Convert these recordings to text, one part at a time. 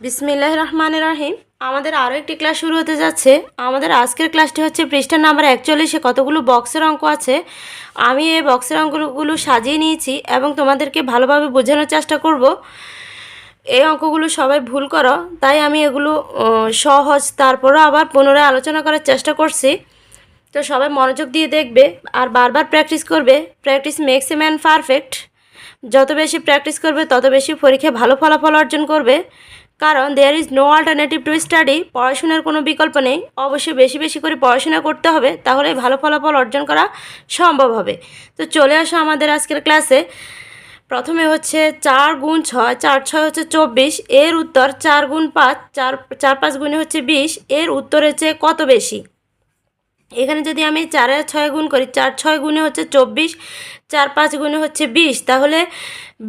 বিসমিল্লাহ রহমান রাহিম। আমাদের আরও একটি ক্লাস শুরু হতে যাচ্ছে। আমাদের আজকের ক্লাসটি হচ্ছে পৃষ্ঠা নাম্বার একচল্লিশে কতগুলো বক্সের অঙ্ক আছে? আমি এই বক্সের অঙ্কগুলো সাজিয়ে নিয়েছি এবং তোমাদেরকে ভালোভাবে বোঝানোর চেষ্টা করব। এই অঙ্কগুলো সবাই ভুল করো, তাই আমি এগুলো সহজ, তারপরও আবার পুনরায় আলোচনা করার চেষ্টা করছি। তো সবাই মনোযোগ দিয়ে দেখবে আর বারবার প্র্যাকটিস করবে। Practice makes a man perfect যত বেশি প্র্যাকটিস করবে, তত বেশি পরীক্ষায় ভালো ফলাফল অর্জন করবে। কারণ there is no alternative to study পড়াশোনার কোনো বিকল্প নেই। অবশ্যই বেশি বেশি করে পড়াশোনা করতে হবে, তাহলে ভালো ফলাফল অর্জন করা সম্ভব হবে। তো চলে আসো আমাদের আজকের ক্লাসে প্রথমে হচ্ছে চার গুণ ছয়, চার ছয় হচ্ছে চব্বিশ, এর উত্তর চার গুণ পাঁচ, চার চার পাঁচ গুণে হচ্ছে বিশ, এর উত্তরের চেয়ে কত বেশি? এখানে যদি আমি চারে ছয় গুণ করি, চার ছয় গুণে হচ্ছে চব্বিশ, চার পাঁচ গুণে হচ্ছে বিশ, তাহলে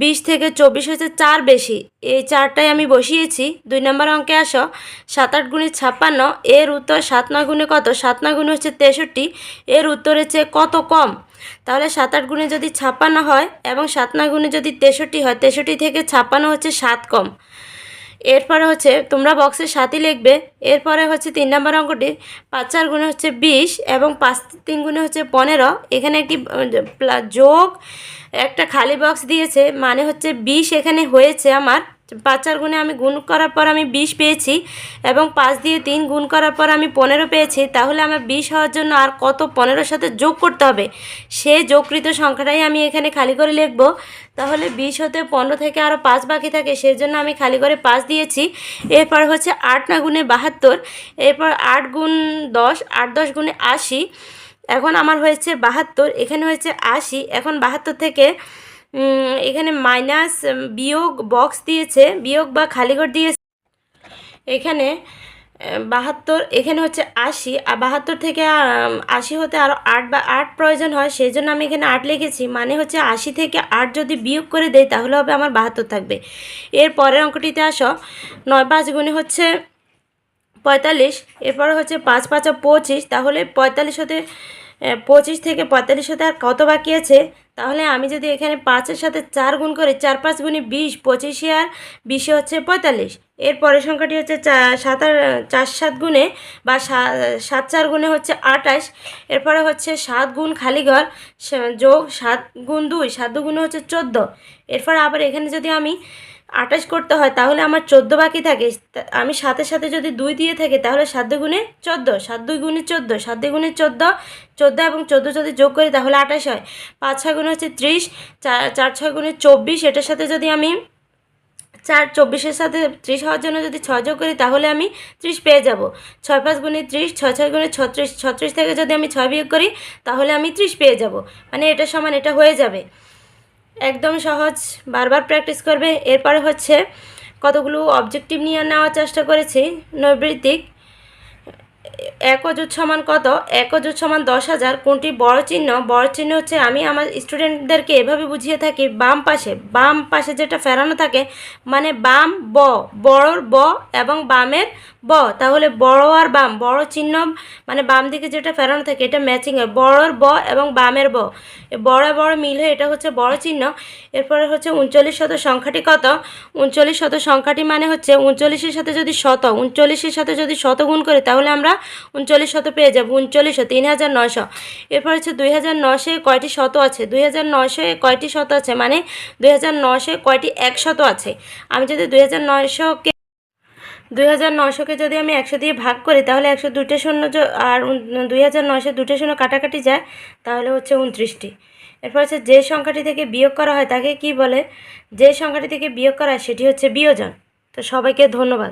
বিশ থেকে চব্বিশ হচ্ছে চার বেশি। এই চারটাই আমি বসিয়েছি, দুই নম্বর অঙ্কে আসো, সাত আট গুণে ছাপ্পান্ন, এর উত্তর সাত নয় গুণে কত? সাত নয় গুণে হচ্ছে তেষট্টি, এর উত্তরের চেয়ে কত কম? তাহলে সাত আট গুণে যদি ছাপ্পান্ন হয় এবং সাত নয় গুণে যদি তেষট্টি হয়, তেষট্টি থেকে ছাপ্পান্ন হচ্ছে সাত কম। এরপরে হচ্ছে তোমরা বক্সে সাতই লিখবে, এরপরে হচ্ছে তিন নম্বর অঙ্কটি পাঁচ চার গুণে হচ্ছে বিশ এবং পাঁচ তিন গুণে হচ্ছে পনেরো। এখানে একটি যোগ একটা খালি বক্স দিয়েছে মানে হচ্ছে বিশ এখানে হয়েছে আমার। পাঁচ চার গুণে আমি গুণ করার পর আমি বিশ পেয়েছি এবং পাঁচ দিয়ে তিন গুণ করার পর আমি পনেরো পেয়েছি, তাহলে আমার বিশ হওয়ার জন্য আর কত পনেরোর সাথে যোগ করতে হবে? সে যোগকৃত সংখ্যাটাই আমি এখানে খালি করে লিখব। তাহলে বিশ হতে পনেরো থেকে আরও পাঁচ বাকি থাকে সেই জন্য আমি খালি করে পাঁচ দিয়েছি। এরপর হচ্ছে আট না গুণে বাহাত্তর, এরপর আট গুণ দশ, আট দশ গুণে আশি, এখন আমার হয়েছে বাহাত্তর, এখানে হয়েছে আশি, এখন বাহাত্তর থেকে এখানে মাইনাস বিয়োগ বক্স দিয়েছে, বিয়োগ বা খালিঘর দিয়েছে। এখানে বাহাত্তর, এখানে হচ্ছে আশি, আর বাহাত্তর থেকে আশি হতে আরও আট বা আট প্রয়োজন হয় সেই জন্য আমি এখানে আট লিখেছি। মানে হচ্ছে আশি থেকে আট যদি বিয়োগ করে দেয় তাহলে হবে আমার বাহাত্তর থাকবে। এর পরের অঙ্কটিতে আসো। নয় পাঁচ গুণে হচ্ছে পঁয়তাল্লিশ, এরপরে হচ্ছে পাঁচ পাঁচা পঁচিশ, তাহলে পঁয়তাল্লিশ হতে পঁচিশ থেকে পঁয়তাল্লিশ হতে আর কত বাকি আছে? তাহলে আমি যদি এখানে পাঁচের সাথে চার গুণ করি, চার পাঁচ গুণে বিশ, পঁচিশে আর বিশে হচ্ছে পঁয়তাল্লিশ। এর পরের সংখ্যাটি হচ্ছে সাত আর, চার সাত গুণে বা সাত চার গুণে হচ্ছে আটাশ এরপরে হচ্ছে সাত গুণ খালি ঘর যোগ সাত গুণ দুই, সাত গুণে হচ্ছে চোদ্দ। এরপর আবার এখানে যদি আমি আটাশ করতে হয়, তাহলে আমার চোদ্দ বাকি থাকে। আমি সাথে সাথে যদি দুই দিয়ে থাকি, তাহলে সাত গুণে চোদ্দ, সাত দুই গুণে চোদ্দ, সাত দুই গুণে চোদ্দ চোদ্দ এবং চোদ্দ যদি যোগ করি, তাহলে আঠাশ হয়। পাঁচ ছয় গুণে হচ্ছে ত্রিশ চার চার ছয় গুণে চব্বিশ, এটার সাথে যদি আমি চার, চব্বিশের সাথে ত্রিশ হওয়ার জন্য যদি ছয় যোগ করি, তাহলে আমি ত্রিশ পেয়ে যাব। ছয় পাঁচ গুণে ত্রিশ, ছয় ছয় গুণে ছত্রিশ ছত্রিশ থেকে যদি আমি ছয় বিয়োগ করি, তাহলে আমি ত্রিশ পেয়ে যাব। মানে এটা সমান, এটা হয়ে যাবে। একদম সহজ, বারবার প্র্যাকটিস করবে। এরপরে হচ্ছে কতগুলো অবজেক্টিভ নিয়ে নেওয়ার চেষ্টা করেছি। নৈবৃত্তিক এক অযুত সমান কত? এক অযুত সমান দশ হাজার। কোনটি বড় চিহ্ন? বড় চিহ্ন হচ্ছে আমি আমার স্টুডেন্টদেরকে এভাবে বুঝিয়ে থাকি, বাম পাশে। বাম পাশে যেটা ফেরানো থাকে মানে বাম ব, বড়র ব এবং বামের ব, তাহলে বড় আর বাম। বড় চিহ্ন মানে বাম দিকে যেটা ফেরানো থাকে, এটা ম্যাচিং হয় বড়র ব এবং বামের ব। বড় বড় মিল হয়ে এটা হচ্ছে বড় চিহ্ন। এরপরে হচ্ছে উনচল্লিশ শত সংখ্যাটি কত? উনচল্লিশ শত সংখ্যাটি মানে হচ্ছে উনচল্লিশের সাথে যদি শত, উনচল্লিশের সাথে যদি শত গুণ করি, তাহলে আমরা উনচল্লিশ শত পেয়ে যাব। উনচল্লিশশো তিন হাজার নশো এরপর হচ্ছে দুই হাজার নশো কয়টি শত আছে? দুই হাজার নশো কয়টি শত আছে? মানে দুই হাজার নশো কয়টি এক শত আছে? আমি যদি দুই হাজার নশোকে দুই হাজার নশোকে যদি আমি একশো দিয়ে ভাগ করি, তাহলে একশো দুটো শূন্য আর দুই হাজার নশো দুটো শূন্য কাটাকাটি যায়, তাহলে হচ্ছে উনত্রিশটি। এরপর হচ্ছে যে সংখ্যাটি থেকে বিয়োগ করা হয়, তাকে কি বলে? যে সংখ্যাটি থেকে বিয়োগ করা হয়, সেটি হচ্ছে বিয়োজন। তো সবাইকে ধন্যবাদ।